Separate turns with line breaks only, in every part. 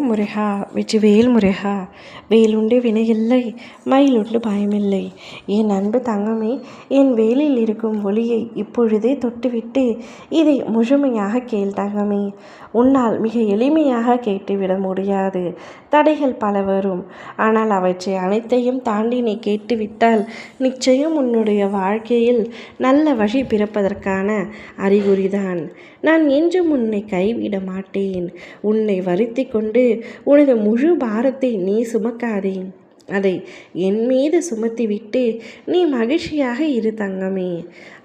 ஓம் முருகா வெற்றிவேல் முருகா வேலுண்டு வினையில்லை மயிலுண்டு பயமில்லை. என் அன்பு தங்கமே என் வேலில் இருக்கும் ஒளியை இப்பொழுதே தொட்டுவிட்டு இதை முழுமையாக கேள் தங்கமே. உன்னால் மிக எளிமையாக கேட்டுவிட முடியாது. தடைகள் பல வரும். ஆனால் அவற்றை அனைத்தையும் தாண்டி நீ கேட்டுவிட்டால் நிச்சயம் உன்னுடைய வாழ்க்கையில் நல்ல வழி பிறப்பதற்கான அறிகுறிதான். நான் என்றும் உன்னை கைவிட மாட்டேன். உன்னை வருத்தி கொண்டு உனது முழு பாரத்தை நீ சுமக்காதே. அதை என் மீது சுமத்திவிட்டு நீ மகிழ்ச்சியாக இரு தங்கமே.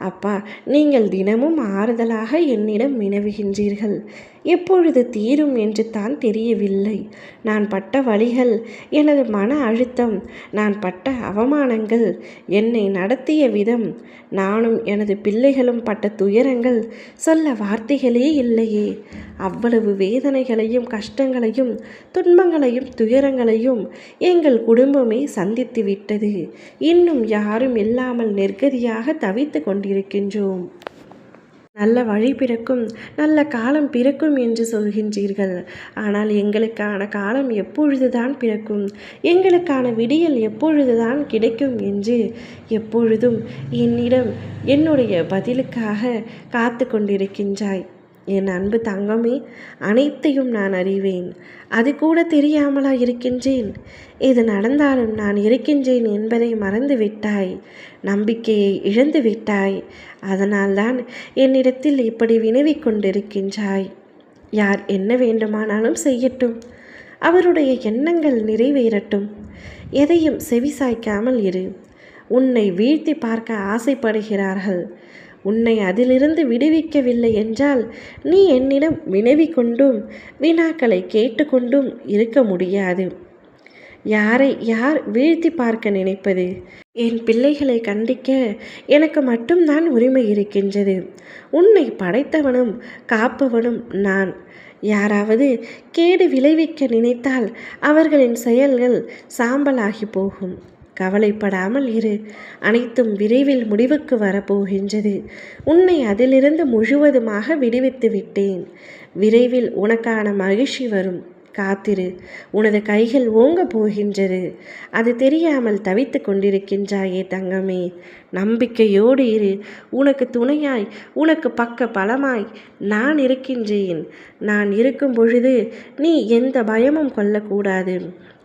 அப்பா நீங்கள் தினமும் ஆறுதலாக என்னிடம் வினவுகின்றீர்கள். எப்பொழுது தீரும் என்று தான் தெரியவில்லை. நான் பட்ட வழிகள் எனது மன அழுத்தம் நான் பட்ட அவமானங்கள் என்னை நடத்திய விதம் நானும் எனது பிள்ளைகளும் பட்ட துயரங்கள் சொல்ல வார்த்தைகளே இல்லையே. அவ்வளவு வேதனைகளையும் கஷ்டங்களையும் துன்பங்களையும் துயரங்களையும் எங்கள் குடும்பமே சந்தித்து விட்டது இன்னும் யாரும் இல்லாமல் நெருக்கடியாக தவித்து கொண்டிருக்கின்றோம். நல்ல வழி பிறக்கும் நல்ல காலம் பிறக்கும் என்று சொல்கின்றீர்கள். ஆனால் எங்களுக்கான காலம் எப்பொழுதுதான் பிறக்கும்? எங்களுக்கான விடியல் எப்பொழுதுதான் கிடைக்கும் என்று எப்பொழுதும் என்னிடம் என்னுடைய பதிலுக்காக காத்து கொண்டிருக்கின்றாய். என் அன்பு தங்கமே அனைத்தையும் நான் அறிவேன். அது கூட தெரியாமலா இருக்கின்றேன்? இது நடந்தாலும் நான் இருக்கின்றேன் என்பதை மறந்து விட்டாய் நம்பிக்கையை இழந்து விட்டாய் அதனால்தான் என்னிடத்தில் இப்படி வினவிக் கொண்டிருக்கின்றாய். யார் என்ன வேண்டுமானாலும் செய்யட்டும். அவருடைய எண்ணங்கள் நிறைவேறட்டும். எதையும் செவிசாய்க்காமல் இரு. உன்னை வீழ்த்தி பார்க்க ஆசைப்படுகிறார்கள். உன்னை அதிலிருந்து விடுவிக்கவில்லை என்றால் நீ என்னிடம் வினவி கொண்டும் வினாக்களை கேட்டுக்கொண்டும் இருக்க முடியாது. யாரை யார் வீழ்த்தி பார்க்க நினைப்பது? என் பிள்ளைகளை கண்டிக்க எனக்கு மட்டும்தான் உரிமை இருக்கின்றது. உன்னை படைத்தவனும் காப்பவனும் நான். யாராவது கேடு விளைவிக்க நினைத்தால் அவர்களின் செயல்கள் சாம்பலாகி போகும். கவலைப்படாமல் இரு. அனைத்தும் விரைவில் முடிவுக்கு வரப்போகின்றது. உன்னை அதிலிருந்து முழுவதுமாக விடுவித்து விட்டேன். விரைவில் உனக்கான மகிழ்ச்சி வரும். காத்திரு. உனது கைகள் ஓங்க போகின்றது. அது தெரியாமல் தவித்து கொண்டிருக்கின்றாயே தங்கமே. நம்பிக்கையோடு இரு. உனக்கு துணையாய் உனக்கு பக்க பலமாய் நான் இருக்கின்றேன். நான் இருக்கும் பொழுது நீ எந்த பயமும் கொள்ளக்கூடாது.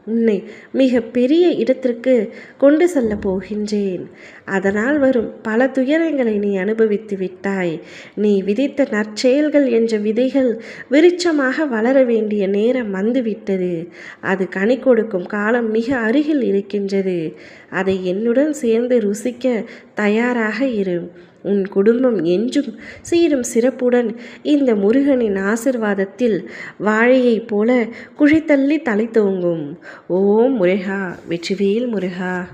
உன்னை மிக பெரிய இடத்திற்கு கொண்டு செல்ல போகின்றேன். அதனால் வரும் பல துயரங்களை நீ அனுபவித்து விட்டாய். நீ விதைத்த நற்செயல்கள் என்ற விதைகள் விருட்சமாக வளர வேண்டிய நேரம் வந்துவிட்டது. அது கனி கொடுக்கும் காலம் மிக அருகில் இருக்கின்றது. அதை என்னுடன் சேர்ந்து ருசிக்க தயாராக இரு. உன் குடும்பம் என்றும் சீரும் சிறப்புடன் இந்த முருகனின் ஆசிர்வாதத்தில் வாழையைப் போல குழித்தள்ளி தலை தோங்கும். ஓம் முருகா வெற்றிவேல் முருகா.